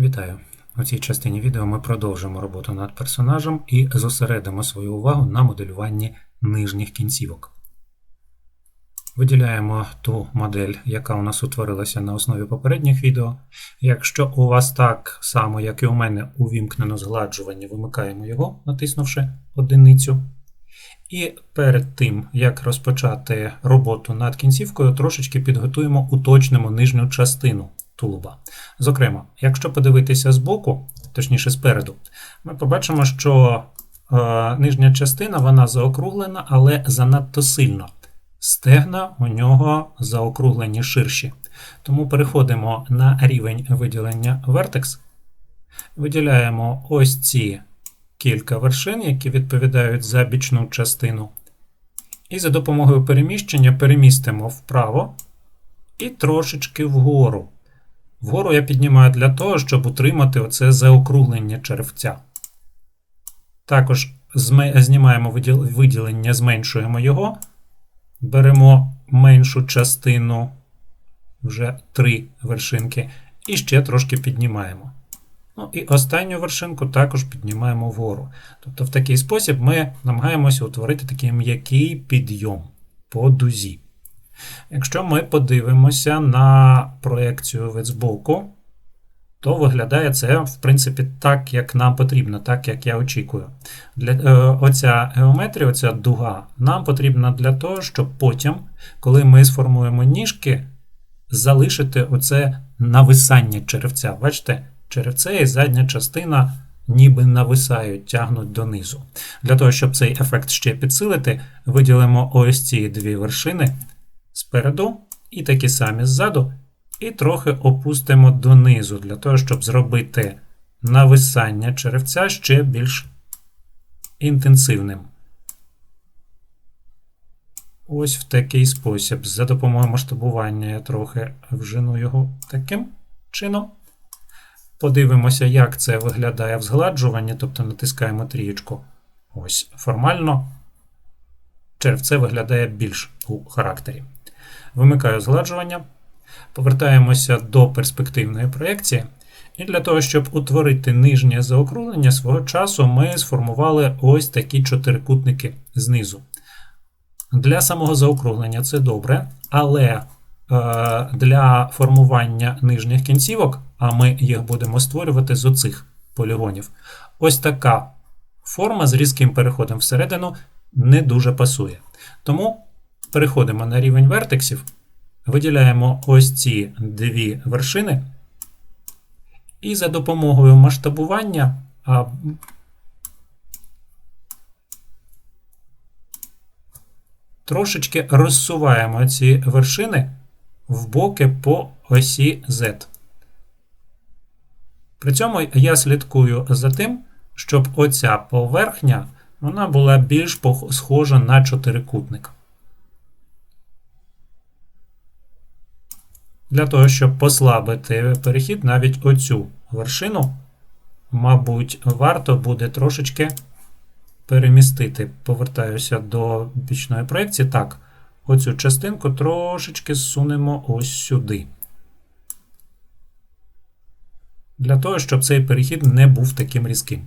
Вітаю! У цій частині відео ми продовжимо роботу над персонажем і зосередимо свою увагу на моделюванні нижніх кінцівок. Виділяємо ту модель, яка у нас утворилася на основі попередніх відео. Якщо у вас так само, як і у мене, увімкнено згладжування, вимикаємо його, натиснувши одиницю. І перед тим, як розпочати роботу над кінцівкою, трошечки підготуємо, уточнимо нижню частину тулуба. Зокрема, якщо подивитися збоку, точніше спереду, ми побачимо, що е, нижня частина вона заокруглена, але занадто сильно. Стегна у нього заокруглені ширші. Тому переходимо на рівень виділення Vertex. Виділяємо ось ці кілька вершин, які відповідають за бічну частину. І за допомогою переміщення перемістимо вправо і трошечки вгору. Вгору я піднімаю для того, щоб утримати оце заокруглення червця. Також знімаємо виділення, зменшуємо його. Беремо меншу частину, вже три вершинки, і ще трошки піднімаємо. Ну і останню вершинку також піднімаємо вгору. Тобто, в такий спосіб ми намагаємося утворити такий м'який підйом по дузі. Якщо ми подивимося на проекцію від збоку, то виглядає це, в принципі, так, як нам потрібно, так, як я очікую. Для, е, Оця геометрія, оця дуга, нам потрібна для того, щоб потім, коли ми сформуємо ніжки, залишити оце нависання черевця. Бачите, черевце і задня частина ніби нависають, тягнуть донизу. Для того, щоб цей ефект ще підсилити, виділимо ось ці дві вершини спереду і такі самі ззаду, і трохи опустимо донизу, для того, щоб зробити нависання черевця ще більш інтенсивним. Ось в такий спосіб. За допомогою масштабування я трохи вжину його таким чином. Подивимося, як це виглядає в згладжуванні, тобто натискаємо трієчку. Ось формально червце виглядає більш у характері. Вимикаю згладжування, повертаємося до перспективної проєкції. І для того, щоб утворити нижнє заокруглення, свого часу ми сформували ось такі чотирикутники знизу. Для самого заокруглення це добре, але е, для формування нижніх кінцівок, а ми їх будемо створювати з оцих полігонів, ось така форма з різким переходом всередину не дуже пасує. Тому переходимо на рівень вертексів, виділяємо ось ці дві вершини, і за допомогою масштабування трошечки розсуваємо ці вершини в боки по осі Z. При цьому я слідкую за тим, щоб оця поверхня вона була більш схожа на чотирикутник. Для того, щоб послабити перехід, навіть оцю вершину, мабуть, варто буде трошечки перемістити. Повертаюся до бічної проєкції. Так, оцю частинку трошечки зсунемо ось сюди. Для того, щоб цей перехід не був таким різким.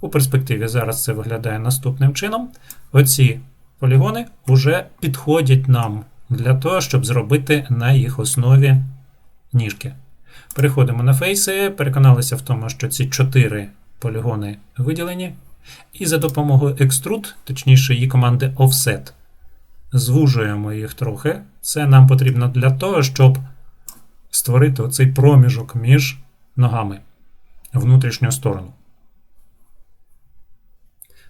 У перспективі зараз це виглядає наступним чином. Оці полігони вже підходять нам для того, щоб зробити на їх основі ніжки. Переходимо на фейси, переконалися в тому, що ці чотири полігони виділені. І за допомогою Extrude, точніше її команди Offset, звужуємо їх трохи. Це нам потрібно для того, щоб створити оцей проміжок між ногами внутрішню сторону.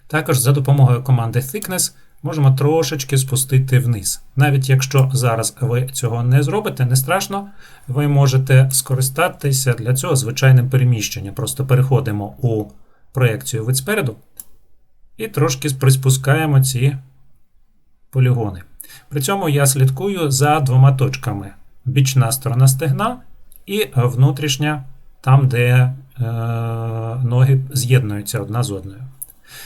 Також за допомогою команди Thickness можемо трошечки спустити вниз. Навіть якщо зараз ви цього не зробите, не страшно, ви можете скористатися для цього звичайним переміщенням. Просто переходимо у проєкцію вид спереду і трошки приспускаємо ці полігони. При цьому я слідкую за двома точками: бічна сторона стегна і внутрішня, там, де е, ноги з'єднуються одна з одною.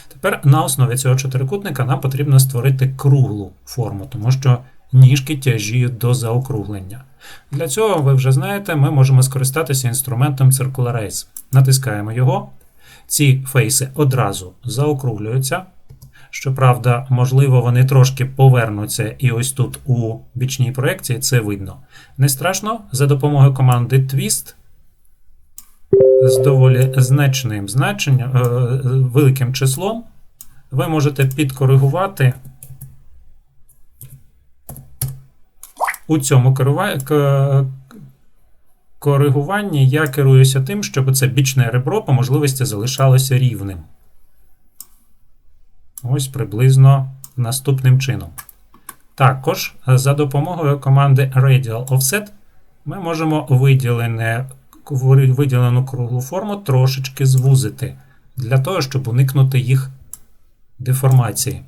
Тепер на основі цього чотирикутника нам потрібно створити круглу форму, тому що ніжки тяжіють до заокруглення. Для цього, ви вже знаєте, ми можемо скористатися інструментом Circularize. Натискаємо його. Ці фейси одразу заокруглюються. Щоправда, можливо, вони трошки повернуться і ось тут у бічній проекції це видно. Не страшно, за допомогою команди Twist з доволі значним значенням, е, великим числом, ви можете підкоригувати у цьому коригуванні я керуюся тим, щоб це бічне ребро по можливості залишалося рівним. Ось приблизно наступним чином. Також за допомогою команди Radial Offset ми можемо виділене, виділену круглу форму трошечки звузити, для того, щоб уникнути їх деформації.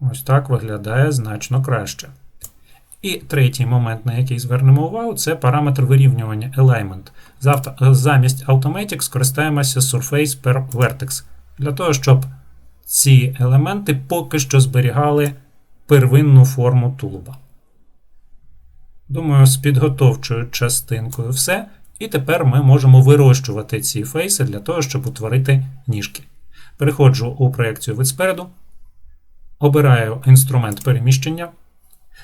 Ось так виглядає значно краще. І третій момент, на який звернемо увагу, це параметр вирівнювання Alignment. Замість Automatic скористаємося Surface per Vertex, для того, щоб ці елементи поки що зберігали первинну форму тулуба. Думаю, з підготовчою частинкою все. І тепер ми можемо вирощувати ці фейси для того, щоб утворити ніжки. Переходжу у проекцію від спереду, обираю інструмент переміщення,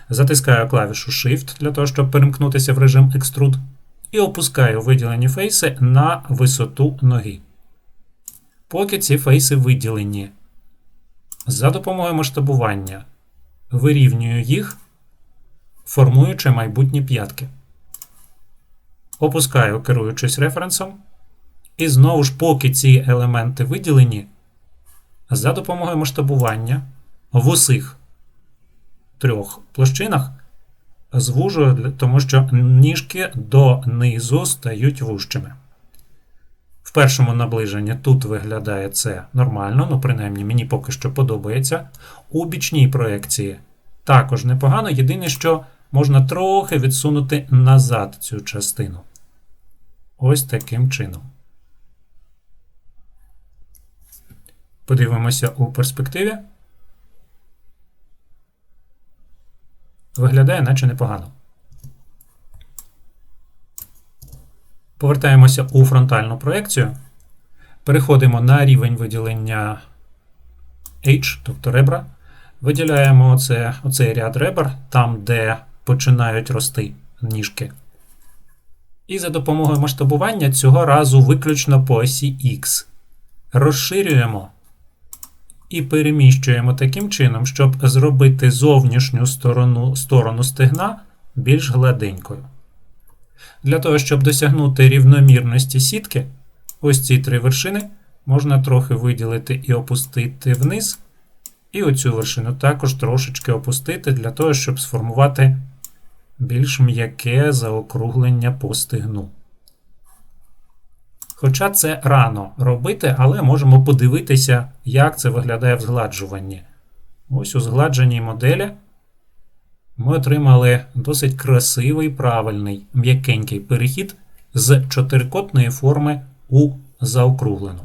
затискаю клавішу Shift для того, щоб перемкнутися в режим Extrude, і опускаю виділені фейси на висоту ноги. Поки ці фейси виділені. За допомогою масштабування вирівнюю їх, формуючи майбутні п'ятки. Опускаю, керуючись референсом. І знову ж, поки ці елементи виділені, за допомогою масштабування в усіх трьох площинах звужую, тому що ніжки донизу стають вужчими. В першому наближенні тут виглядає це нормально, ну принаймні мені поки що подобається. У бічній проекції також непогано. Єдине, що можна трохи відсунути назад цю частину. Ось таким чином. Подивимося у перспективі. Виглядає, наче непогано. Повертаємося у фронтальну проекцію. Переходимо на рівень виділення H, тобто ребра. Виділяємо оце, оцей ряд ребер, там, де починають рости ніжки. І за допомогою масштабування цього разу виключно по осі X. Розширюємо і переміщуємо таким чином, щоб зробити зовнішню сторону, сторону стегна більш гладенькою. Для того, щоб досягнути рівномірності сітки, ось ці три вершини можна трохи виділити і опустити вниз. І оцю вершину також трошечки опустити для того, щоб сформувати більш м'яке заокруглення по стегну. Хоча це рано робити, але можемо подивитися, як це виглядає в згладжуванні. Ось у згладженій моделі ми отримали досить красивий, правильний, м'якенький перехід з чотирикутної форми у заокруглену.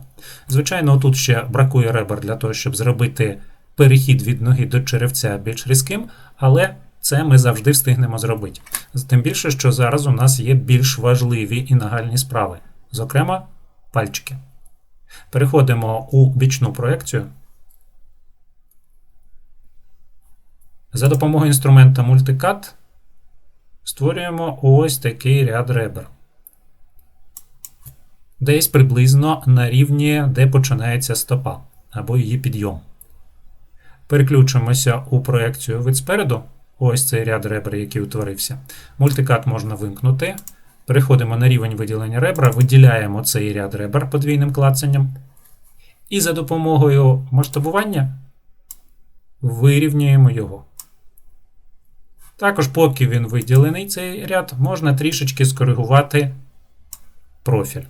Звичайно, тут ще бракує ребер для того, щоб зробити перехід від ноги до черевця більш різким, але це ми завжди встигнемо зробити. Тим більше, що зараз у нас є більш важливі і нагальні справи, зокрема, пальчики. Переходимо у бічну проекцію. За допомогою інструмента Multicut створюємо ось такий ряд ребер. Десь приблизно на рівні, де починається стопа або її підйом. Переключимося у проекцію від спереду. Ось цей ряд ребер, який утворився. Мультикат можна вимкнути. Переходимо на рівень виділення ребра, виділяємо цей ряд ребер подвійним клацанням. І за допомогою масштабування вирівнюємо його. Також, поки він виділений, цей ряд, можна трішечки скоригувати профіль.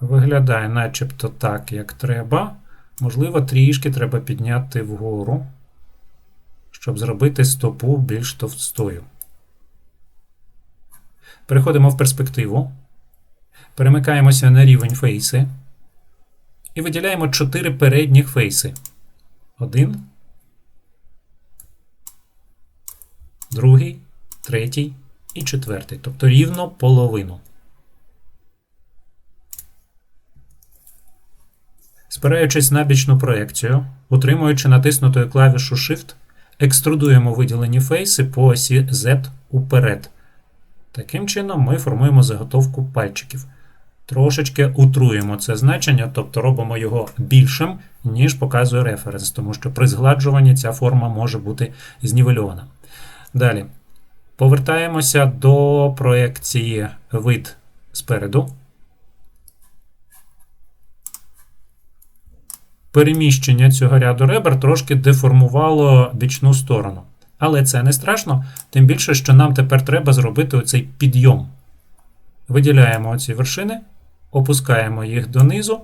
Виглядає начебто так, як треба. Можливо, трішки треба підняти вгору, щоб зробити стопу більш товстою. Переходимо в перспективу. Перемикаємося на рівень фейси. і виділяємо 4 передніх фейси. Один. Другий, третій і четвертий. Тобто рівно половину. Спираючись на бічну проекцію, утримуючи натиснутою клавішу Shift, екструдуємо виділені фейси по осі Z уперед. Таким чином ми формуємо заготовку пальчиків. Трошечки утруємо це значення, тобто робимо його більшим, ніж показує референс, тому що при згладжуванні ця форма може бути знівельована. Далі. Повертаємося до проекції вид спереду. Переміщення цього ряду ребер трошки деформувало бічну сторону. Але це не страшно, тим більше, що нам тепер треба зробити оцей підйом. Виділяємо оці вершини, опускаємо їх донизу.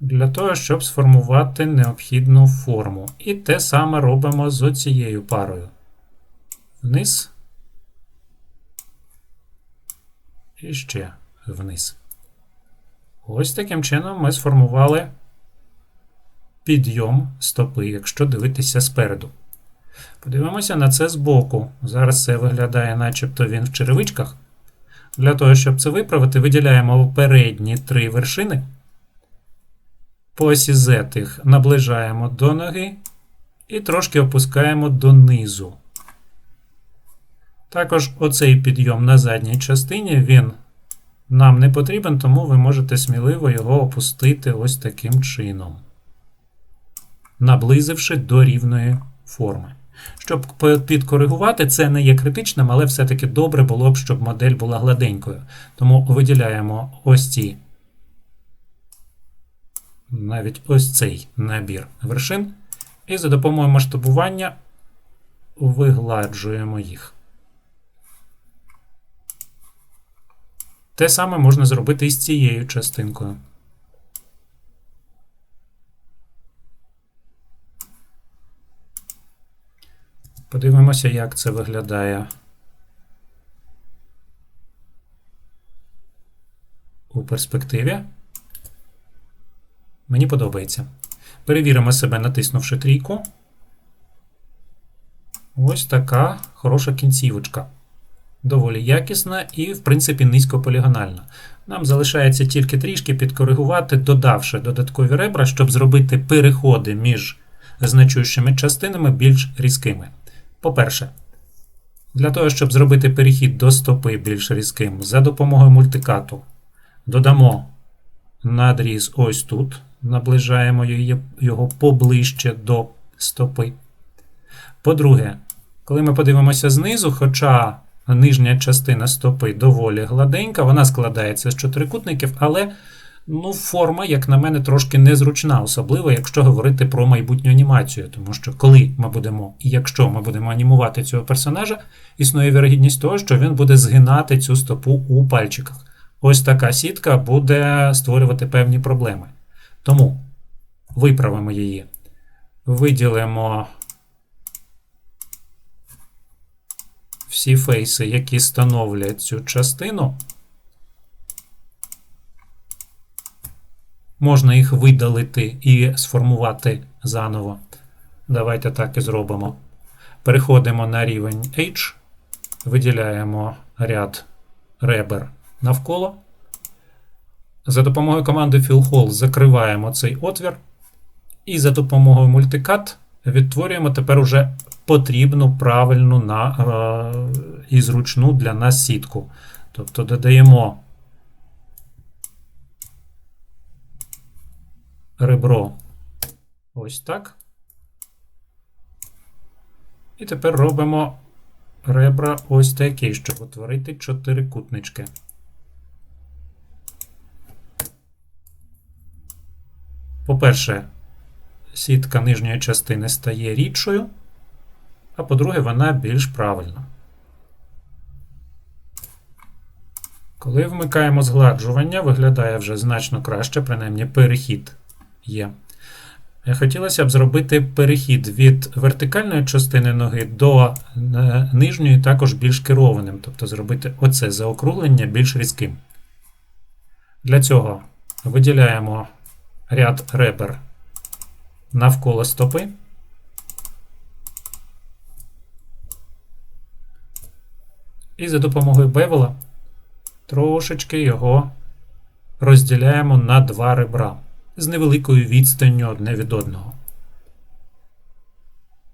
Для того, щоб сформувати необхідну форму. І те саме робимо з оцією парою. Вниз. І ще вниз. Ось таким чином ми сформували підйом стопи, якщо дивитися спереду. Подивимося на це збоку. Зараз це виглядає, начебто він в черевичках. Для того, щоб це виправити, виділяємо передні три вершини. По осі Z їх наближаємо до ноги і трошки опускаємо донизу. Також оцей підйом на задній частині він нам не потрібен, тому ви можете сміливо його опустити ось таким чином, наблизивши до рівної форми. Щоб підкоригувати, це не є критичним, але все-таки добре було б, щоб модель була гладенькою. Тому виділяємо ось ці, навіть ось цей набір вершин, і за допомогою масштабування вигладжуємо їх. Те саме можна зробити і з цією частинкою. Подивимося, як це виглядає у перспективі. Мені подобається. Перевіримо себе, натиснувши трійку. Ось така хороша кінцівочка. Доволі якісна і, в принципі, низькополігональна. Нам залишається тільки трішки підкоригувати, додавши додаткові ребра, щоб зробити переходи між значущими частинами більш різкими. По-перше, для того, щоб зробити перехід до стопи більш різким, за допомогою мультикату додамо надріз ось тут, наближаємо його поближче до стопи. По-друге, коли ми подивимося знизу, хоча нижня частина стопи доволі гладенька, вона складається з чотирикутників, але ну, форма, як на мене, трошки незручна, особливо, якщо говорити про майбутню анімацію. Тому що коли ми будемо, і якщо ми будемо анімувати цього персонажа, існує вірогідність того, що він буде згинати цю стопу у пальчиках. Ось така сітка буде створювати певні проблеми. Тому виправимо її. Виділимо всі фейси, які становлять цю частину. Можна їх видалити і сформувати заново. Давайте так і зробимо. Переходимо на рівень H, виділяємо ряд ребер навколо. За допомогою команди FillHole закриваємо цей отвір. І за допомогою мультикат відтворюємо тепер уже потрібну правильну на, е, і зручну для нас сітку. Тобто додаємо ребро ось так. І тепер робимо ребра ось такі, щоб утворити чотири кутнички. По-перше, сітка нижньої частини стає рідшою, а по-друге, вона більш правильна. Коли вмикаємо згладжування, виглядає вже значно краще, принаймні перехід є. Хотілося б зробити перехід від вертикальної частини ноги до е, нижньої, також більш керованим, тобто зробити оце заокруглення більш різким. Для цього виділяємо ряд ребер навколо стопи. І за допомогою бевела трошечки його розділяємо на два ребра з невеликою відстанню одне від одного.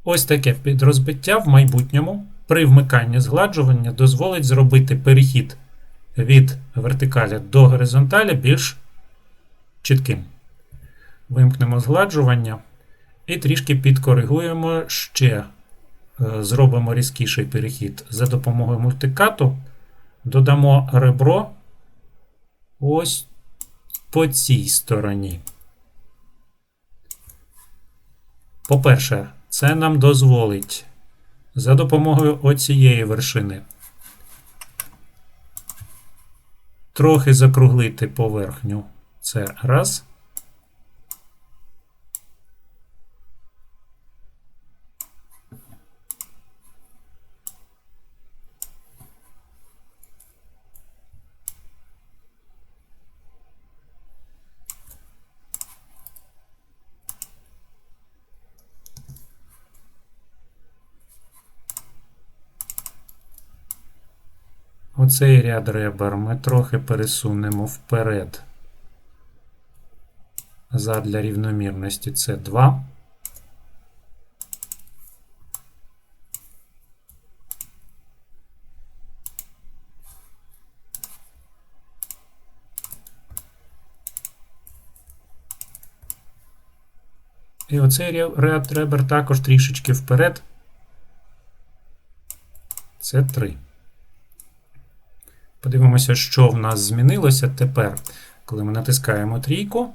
Ось таке підрозбиття в майбутньому при вмиканні згладжування дозволить зробити перехід від вертикалі до горизонталі більш чітким. Вимкнемо згладжування і трішки підкоригуємо ще, зробимо різкіший перехід. За допомогою мультикату додамо ребро ось по цій стороні. По-перше, це нам дозволить за допомогою оцієї вершини трохи закруглити поверхню. Це раз. Оцей ряд ребер ми трохи пересунемо вперед. Задля рівномірності це 2. І оцей ряд ребер також трішечки вперед. Це 3. Подивимося, що в нас змінилося тепер, коли ми натискаємо трійку.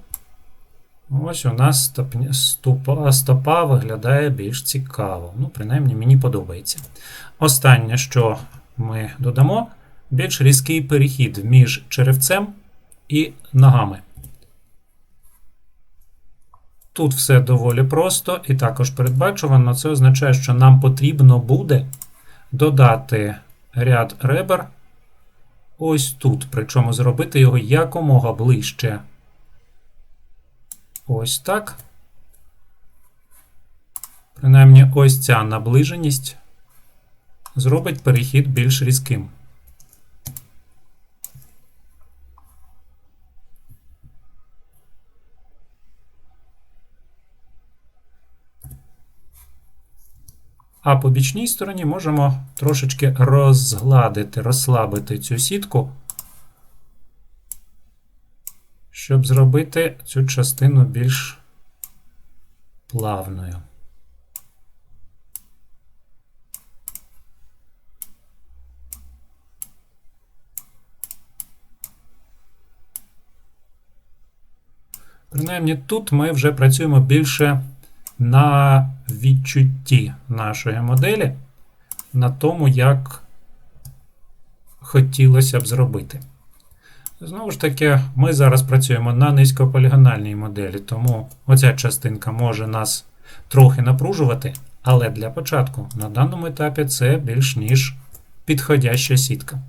Ось у нас ступа, стопа виглядає більш цікаво. Ну, принаймні, мені подобається. Останнє, що ми додамо, більш різкий перехід між черевцем і ногами. Тут все доволі просто і також передбачувано. Це означає, що нам потрібно буде додати ряд ребер ось тут, причому зробити його якомога ближче. Ось так. Принаймні, ось ця наближеність зробить перехід більш різким. А по бічній стороні можемо трошечки розгладити, розслабити цю сітку, щоб зробити цю частину більш плавною. Принаймні тут ми вже працюємо більше на відчутті нашої моделі, на тому, як хотілося б зробити. Знову ж таки, ми зараз працюємо на низькополігональній моделі, тому оця частинка може нас трохи напружувати, але для початку на даному етапі це більш ніж підходяща сітка.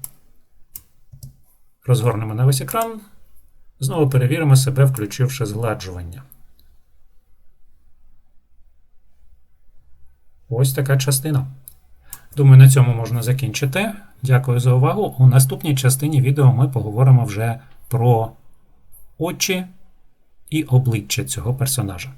Розгорнемо на весь екран. Знову перевіримо себе, включивши згладжування. Ось така частина. Думаю, на цьому можна закінчити. Дякую за увагу. У наступній частині відео ми поговоримо вже про очі і обличчя цього персонажа.